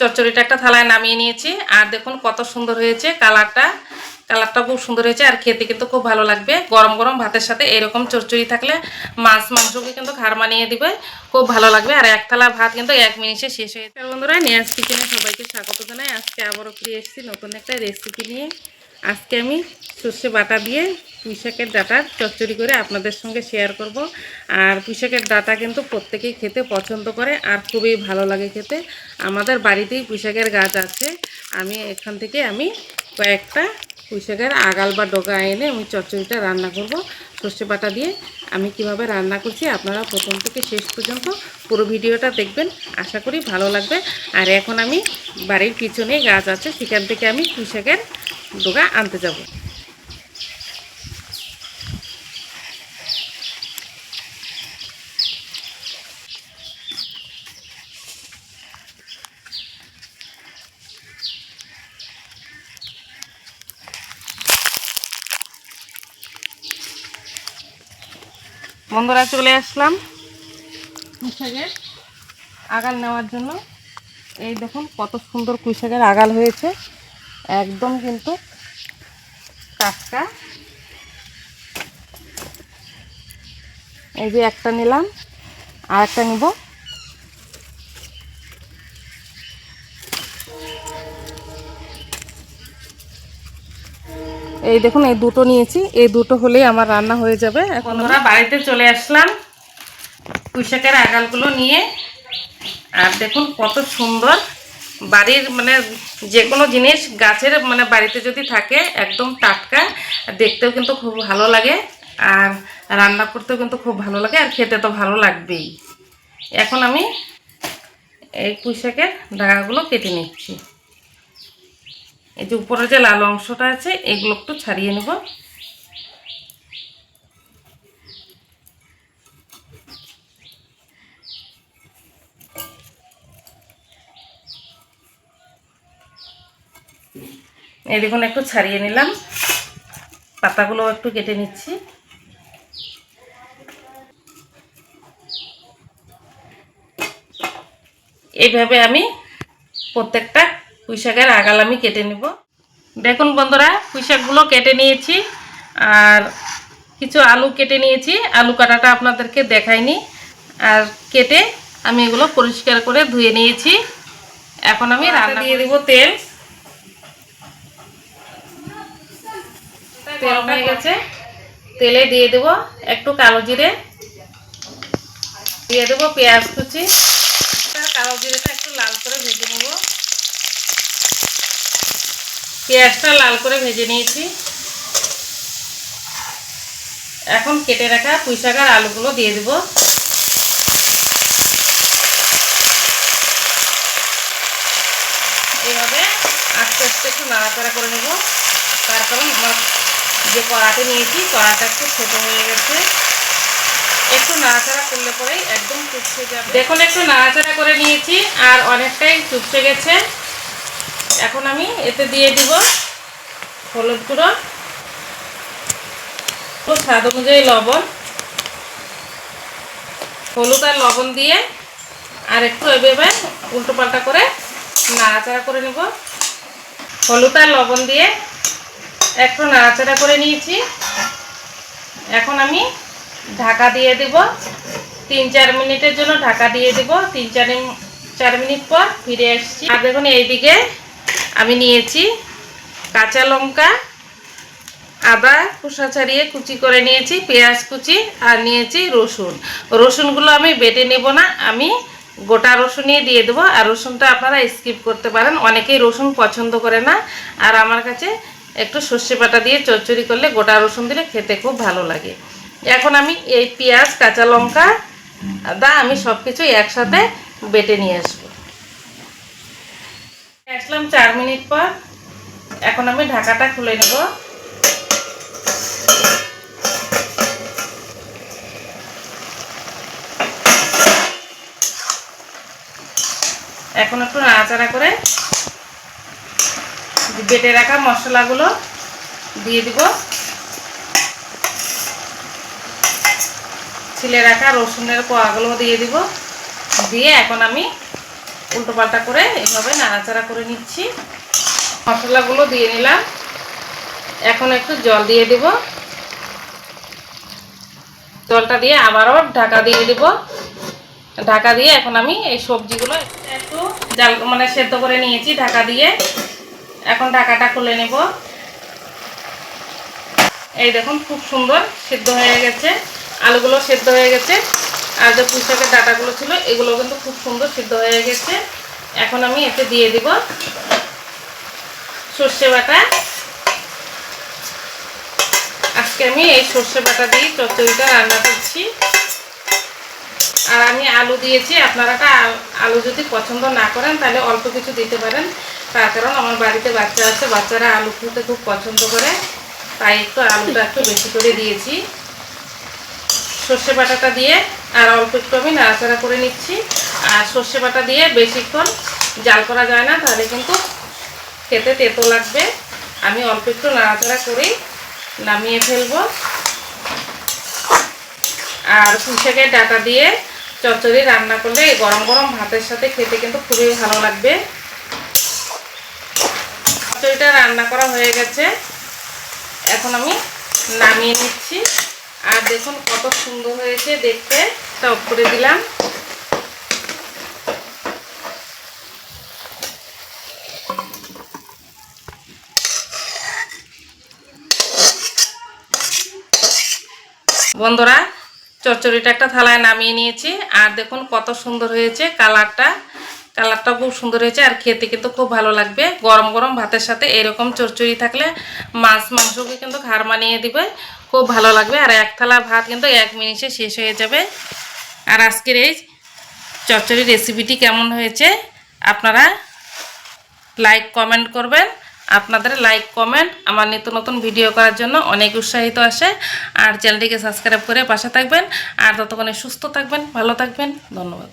চচ্চড়িটা একটা থালায় নামিয়ে নিয়েছি। আর দেখুন কত সুন্দর হয়েছে কালারটা। কালারটা খুব সুন্দর হয়েছে আর খেতে কিন্তু খুব ভালো লাগবে। গরম গরম ভাতের সাথে এরকম চচ্চড়ি থাকলে মাছ মাংসকে কিন্তু হার মানিয়ে দিবে। খুব ভালো লাগবে। আর এক থালা ভাত কিন্তু এক মিনিটে শেষ হয়ে যাবে। বন্ধুরা নিয়ে নিয়াজ কিচেনে সবাইকে স্বাগত জানাই। আজকে আবারও ফিরে এসেছি নতুন একটা রেসিপি নিয়ে। আজকে আমি সর্ষে বাটা দিয়ে পুঁইশাকের ডাটার চচ্চড়ি করে আপনাদের সঙ্গে শেয়ার করব। আর পুঁইশাকের ডাটা কিন্তু প্রত্যেকেই খেতে পছন্দ করে আর খুবই ভালো লাগে খেতে। আমাদের বাড়িতেই পুঁইশাকের গাছ আছে। আমি এখান থেকে আমি কয়েকটা পুঁইশাকের আগাল বা ডগা এনে আমি চচ্চড়িটা রান্না করব। সর্ষে বাটা দিয়ে আমি কীভাবে রান্না করছি আপনারা প্রথম থেকে শেষ পর্যন্ত পুরো ভিডিওটা দেখবেন। আশা করি ভালো লাগবে। আর এখন আমি বাড়ির পিছনে গাছ আছে, সেখান থেকে আমি পুঁইশাকের ডগা আনতে যাব। বন্ধুরা চলে আসলাম। কুইশাকের আগাল নেওয়ার জন্য। এই দেখুন কত সুন্দর কুইশাকের আগাল হয়েছে। একদম কিন্তু টাটকা এই যে একটা নিলাম আর একটা নিব। এই দেখুন, এই দুটো নিয়েছি। এই দুটো হলেই আমার রান্না হয়ে যাবে। এখন আমরা বাড়িতে চলে আসলাম পুঁইশাকের আগালগুলো নিয়ে। আর দেখুন, কত সুন্দর। বাড়ির মানে যে কোনো জিনিস গাছের মানে বাড়িতে যদি থাকে, একদম টাটকা, দেখতেও কিন্তু খুব ভালো লাগে। আর রান্না করতেও কিন্তু খুব ভালো লাগে, আর খেতে তো ভালো লাগবেই। এখন আমি এই পুঁইশাকের ডাগাগুলো কেটে নিচ্ছি। এই যে উপরে যে লাল অংশটা আছে, এগুলো একটু ছাড়িয়ে নেব। এই দেখুন, একটু ছাড়িয়ে নিলাম। পাতাগুলো একটু কেটে নিচ্ছি। এইভাবে আমি প্রত্যেকটা পুঁইশাকের আগাল আমি কেটে নেব। দেখুন বন্ধুরা পুঁইশাকগুলো কেটে নিয়েছি আর কিছু আলু কেটে নিয়েছি। আলু কাটাটা আপনাদেরকে দেখাইনি। আর কেটে আমি এগুলো পরিষ্কার করে ধুয়ে নিয়েছি। এখন আমি রান্না দিয়ে দেবো তেল। তেল হয়ে গেছে। তেলে দিয়ে দেব একটু কালো জিরে। দিয়ে দেবো পেঁয়াজ কুচি। কালো জিরেটা একটু লাল করে ভেজে নেব। পেঁয়াজটা লাল করে ভেজে নিয়েছি। এখন কেটে রাখা পুঁই শাকার আলুগুলো দিয়ে দেব। এইভাবে আস্তে আস্তে একটু নাড়াচাড়া করে নেব। তার কারণ আমার যে কড়াতে নিয়েছি, কড়াটা একটু ছোটো হয়ে গেছে। একটু নাড়াচাড়া করলে পরেই একদম চুপসে যাবে। দেখুন, একটু নাড়াচাড়া করে নিয়েছি আর অনেকটাই চুপসে গেছে। এখন আমি এতে দিয়ে দিব হলুদ গুঁড়ো স্বাদ অনুযায়ী লবণ। হলুদ আর লবণ দিয়ে আর একটু এভাবে উল্টো পাল্টা করে নাড়াচাড়া করে নেব। হলুদ আর লবণ দিয়ে একটু নাড়াচাড়া করে নিয়েছি। এখন আমি ঢাকা দিয়ে দেব। তিন চার মিনিটের জন্য ঢাকা দিয়ে দেব। তিন চার চার মিনিট পর ফিরে আসছি। আর দেখুন এইদিকে আমি নিয়েছি কাঁচা লঙ্কা, আদা, খোসা ছাড়িয়ে কুচি করে নিয়েছি, পেঁয়াজ কুচি, আর নিয়েছি রসুন। রসুনগুলো আমি বেটে নেব না, আমি গোটা রসুনই দিয়ে দেবো, আর রসুনটা আপনারা স্কিপ করতে পারেন, অনেকেই রসুন পছন্দ করে না, আর আমার কাছে একটু সর্ষে বাটা দিয়ে চচ্চড়ি করলে গোটা রসুন দিলে খেতে খুব ভালো লাগে। এখন আমি এই পেঁয়াজ, কাঁচা লঙ্কা, আদা, আমি সব কিছু একসাথে বেটে নিয়ে আসব। আসলাম চার মিনিট পর। এখন আমি ঢাকাটা খুলে নেব। এখন একটু নাড়াচাড়া করে বেটে রাখা মশলাগুলো দিয়ে দিব। ছিলে রাখা রসুনের কোয়াগুলো দিয়ে দিব। দিয়ে এখন আমি উল্টো পাল্টা করে এভাবে নাড়াচাড়া করে নিচ্ছি। মশলাগুলো দিয়ে নিলাম। এখন একটু জল দিয়ে দিব। জলটা দিয়ে আবারও ঢাকা দিয়ে দিব। ঢাকা দিয়ে এখন আমি এই সবজিগুলো একটু জাল মানে সেদ্ধ করে নিয়েছি ঢাকা দিয়ে। এখন ঢাকাটা খুলে নেব। এই দেখুন, খুব সুন্দর সেদ্ধ হয়ে গেছে। আলুগুলো সেদ্ধ হয়ে গেছে। আর যে পুঁইশাকের ডাটাগুলো ছিল, এগুলো কিন্তু খুব সুন্দর সিদ্ধ হয়ে গেছে। এখন আমি এতে দিয়ে দিব সর্ষে বাটা। আজকে আমি এই সর্ষে বাটা দিয়ে চচ্চড়িটা রান্না করছি। আর আমি আলু দিয়েছি, আপনারা আলু যদি পছন্দ না করেন, তাহলে অল্প কিছু দিতে পারেন। তার কারণ আমার বাড়িতে বাচ্চা আছে, বাচ্চারা আলু খেতে খুব পছন্দ করে। তাই একটু আলুটা একটু বেশি করে দিয়েছি। সর্ষে বাটাটা দিয়ে আর অল্প একটু আমি নাড়াচাড়া করে নিচ্ছি। আর সর্ষে বাটা দিয়ে বেশিক্ষণ জাল করা যায় না, তাহলে কিন্তু খেতে তেতো লাগবে। আমি অল্প একটু নাড়াচাড়া করেই নামিয়ে ফেলব। আর পুঁইশাকের ডাটা দিয়ে চচ্চড়ি রান্না করলে গরম গরম ভাতের সাথে খেতে কিন্তু খুবই ভালো লাগবে। চচ্চড়িটা রান্না করা হয়ে গেছে। এখন আমি নামিয়ে নিচ্ছি। আর দেখুন কত সুন্দর হয়েছে দেখতে। টপ করে দিলাম। বন্ধুরা, চচ্চড়িটা একটা থালায় নামিয়ে নিয়েছি। আর দেখুন কত সুন্দর হয়েছে কালারটা। কালারটা খুব সুন্দর হয়েছে আর খেতে কিন্তু খুব ভালো লাগবে। গরম গরম ভাতের সাথে এরকম চচ্চড়ি থাকলে মাছ মাংসকে কিন্তু ঘাড় মানিয়ে দিবে। খুব ভালো লাগবে। আর এক থালা ভাত কিন্তু এক মিনিটে শেষ হয়ে যাবে। আর আজকের এই চচ্চড়ি রেসিপিটি কেমন হয়েছে, আপনারা লাইক কমেন্ট করবেন। আপনাদের লাইক কমেন্ট আমার নিত্য নতুন ভিডিও করার জন্য অনেক উৎসাহিত আসে। আর চ্যানেলটিকে সাবস্ক্রাইব করে পাশে থাকবেন। আর ততক্ষণে সুস্থ থাকবেন, ভালো থাকবেন। ধন্যবাদ।